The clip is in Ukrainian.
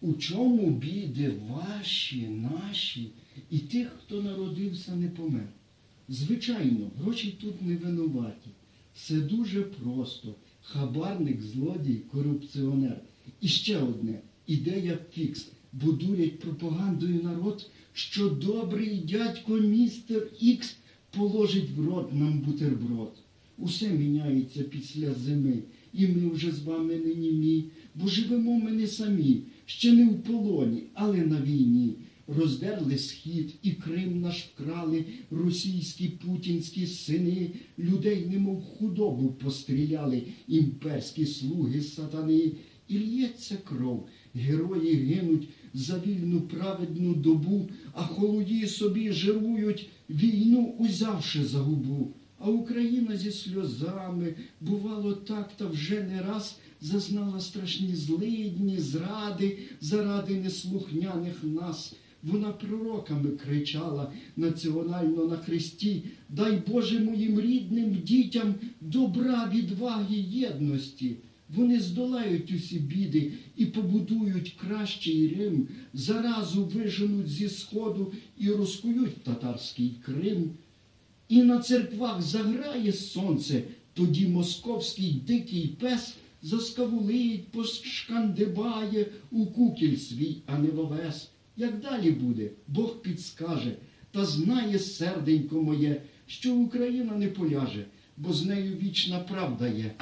У чому біди ваші, наші і тих, хто народився, не помер? Звичайно, гроші тут не винуваті. Все дуже просто. Хабарник, злодій, корупціонер. І ще одне ідея фікс. Будують пропагандою народ, що добрий дядько містер Ікс положить в рот нам бутерброд. Усе міняється після зими, і ми вже з вами не німі, бо живемо ми не самі, ще не в полоні, але на війні. Роздерли схід і Крим наш вкрали російські путінські сини, людей немов худобу постріляли імперські слуги сатани. І лється кров, герої гинуть за вільну праведну добу, а холоді собі жирують, війну узявши за губу. А Україна зі сльозами, бувало так, та вже не раз зазнала страшні злидні, зради заради неслухняних нас. Вона пророками кричала національно на хресті, дай Боже моїм рідним дітям добра, відваги, єдності. Вони здолають усі біди і побудують кращий Рим, заразу виженуть зі сходу і розкують татарський Крим. І на церквах заграє сонце, тоді московський дикий пес заскавулить, пошкандибає у кукіль свій, а не в овес. Як далі буде, Бог підскаже, та знає серденько моє, що Україна не поляже, бо з нею вічна правда є.